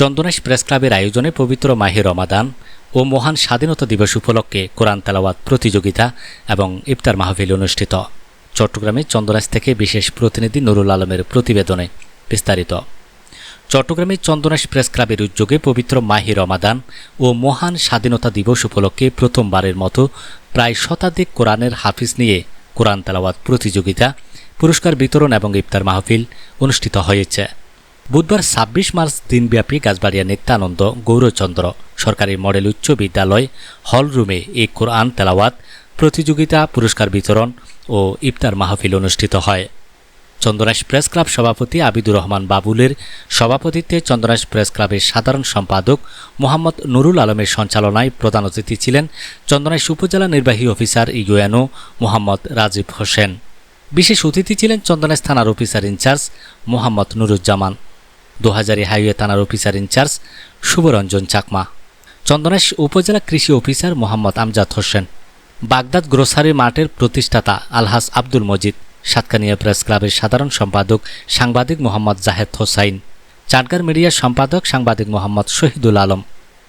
Chandanaish press ক্লাবের আয়োজনে পবিত্র মাহে রমাদান ও মহান স্বাধীনতা দিবস উপলক্ষে কোরআন তেলাওয়াত প্রতিযোগিতা এবং ইফতার মাহফিল অনুষ্ঠিত। চট্টগ্রামে চন্দনাশ থেকে বিশেষ প্রতিনিধি নুরুল আলমের প্রতিবেদনে বিস্তারিত। চট্টগ্রামে চন্দনাশ প্রেস ক্লাবের উদ্যোগে পবিত্র মাহি রমাদান ও মহান স্বাধীনতা দিবস উপলক্ষে প্রথমবারের মতো প্রায় শতাধিক কোরআনের হাফিজ নিয়ে কোরআন তেলাওয়াত প্রতিযোগিতা, পুরস্কার বিতরণ এবং ইফতার মাহফিল অনুষ্ঠিত হয়েছে। বুধবার ছাব্বিশ মার্চ দিনব্যাপী গাছবাড়িয়া নিত্যানন্দ গৌরচন্দ্র সরকারি মডেল উচ্চ বিদ্যালয় হলরুমে এই কোরআন তেলাওয়াত, প্রতিযোগিতা, পুরস্কার বিতরণ ও ইফতার মাহফিল অনুষ্ঠিত হয়। চন্দনাশ প্রেস ক্লাব সভাপতি আবিদুর রহমান বাবুলের সভাপতিত্বে চন্দনাশ প্রেস ক্লাবের সাধারণ সম্পাদক মোহাম্মদ নুরুল আলমের সঞ্চালনায় প্রধান অতিথি ছিলেন চন্দনাশ উপজেলা নির্বাহী অফিসার ইউএনও মোহাম্মদ রাজীব হোসেন। বিশেষ অতিথি ছিলেন চন্দনাশ থানার officer in charge Mohammad Nuruzzaman. Dohazari highway থানার officer in charge Shuvoranjan Chakma. Chandanaish উপজেলা কৃষি officer Mohammad Amjad Hossain. Baghdad grocery মার্টের প্রতিষ্ঠাতা আলহাস আব্দুল মজিদ। সাতকানিয়া প্রেস ক্লাবের সাধারণ সম্পাদক সাংবাদিক মোহাম্মদ জাহেদ হোসাইন। চাটগার মিডিয়ার সম্পাদক সাংবাদিক মোহাম্মদ শহীদুল আলম।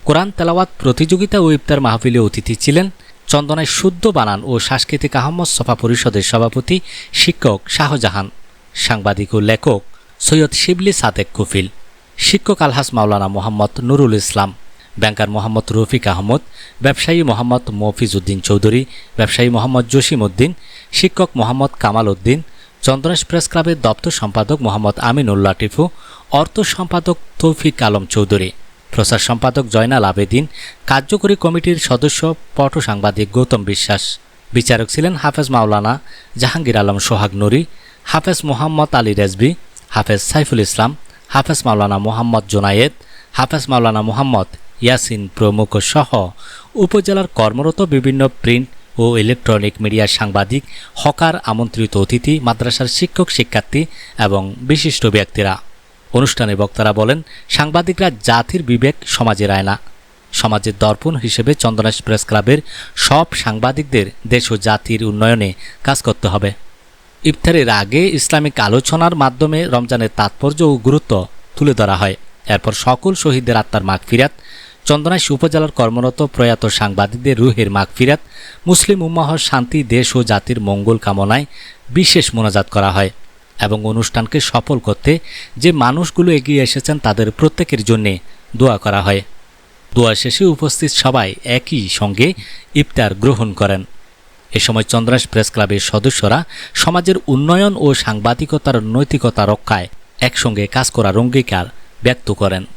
কোরআন তেলাওয়াত প্রতিযোগিতা ও ইফতার মাহফিলে অতিথি ছিলেন চন্দনায় শুদ্ধ বানান ও সাংস্কৃতিক আহমদ সফা পরিষদের সভাপতি শিক্ষক শাহজাহান। সাংবাদিক ও লেখক সৈয়দ শিবলি সাদেক কুফিল, শিক্ষক আলহাস মাওলানা মোহাম্মদ নুরুল ইসলাম, ব্যাংকার মোহাম্মদ রফিক আহমদ, ব্যবসায়ী মোহাম্মদ মফিজ উদ্দিন চৌধুরী, ব্যবসায়ী মোহাম্মদ জসিম উদ্দিন, শিক্ষক মোহাম্মদ কামাল উদ্দিন, চন্দ্রেশ প্রেস ক্লাবের দপ্তর সম্পাদক মোহাম্মদ আমিনুল্লাহ টিফু অর্থ সম্পাদক তৌফিক আলম চৌধুরী প্রচার সম্পাদক জয়নাল আবেদিন, কার্যকরী কমিটির সদস্য পট সাংবাদিক গৌতম বিশ্বাস, বিচারক ছিলেন হাফেজ মাওলানা জাহাঙ্গীর আলম সোহাগ নুরি, হাফেজ মোহাম্মদ আলী রেজবি হাফেজ সাইফুল ইসলাম, হাফেজ মাওলানা মোহাম্মদ জোনায়েদ, হাফেজ মাওলানা মোহাম্মদ ইয়াসিন প্রমুখ সহ উপজেলার কর্মরত বিভিন্ন প্রিন্ট ও ইলেকট্রনিক মিডিয়ার সাংবাদিক, হকার আমন্ত্রিত অতিথি, মাদ্রাসার শিক্ষক, শিক্ষার্থী এবং বিশিষ্ট ব্যক্তিরা। অনুষ্ঠানে বক্তারা বলেন, সাংবাদিকরা জাতির বিবেক সমাজের আয়না। সমাজের দর্পণ হিসেবে চন্দনাশ প্রেস ক্লাবের সব সাংবাদিকদের দেশ ও জাতির উন্নয়নে কাজ করতে হবে। ইফতারের আগে ইসলামিক আলোচনার মাধ্যমে রমজানের তাৎপর্য ও গুরুত্ব তুলে ধরা হয়। এরপর সকল শহীদদের আত্মার মাগফিরাত চন্দনাইশ উপজেলার কর্মরত প্রয়াত সাংবাদিকদের রুহের মাগফিরাত, মুসলিম উম্মাহ শান্তি, দেশ ও জাতির মঙ্গল কামনায় বিশেষ মোনাজাত করা হয় এবং অনুষ্ঠানকে সফল করতে যে মানুষগুলো এগিয়ে এসেছেন তাদের প্রত্যেকের জন্যে দোয়া করা হয়। দোয়া শেষে উপস্থিত সবাই একই সঙ্গে ইফতার গ্রহণ করেন। এ সময় চন্দ্রাস প্রেস ক্লাবের সদস্যরা সমাজের উন্নয়ন ও সাংবাদিকতার নৈতিকতা রক্ষায় একসঙ্গে কাজ করার অঙ্গীকার ব্যক্ত করেন।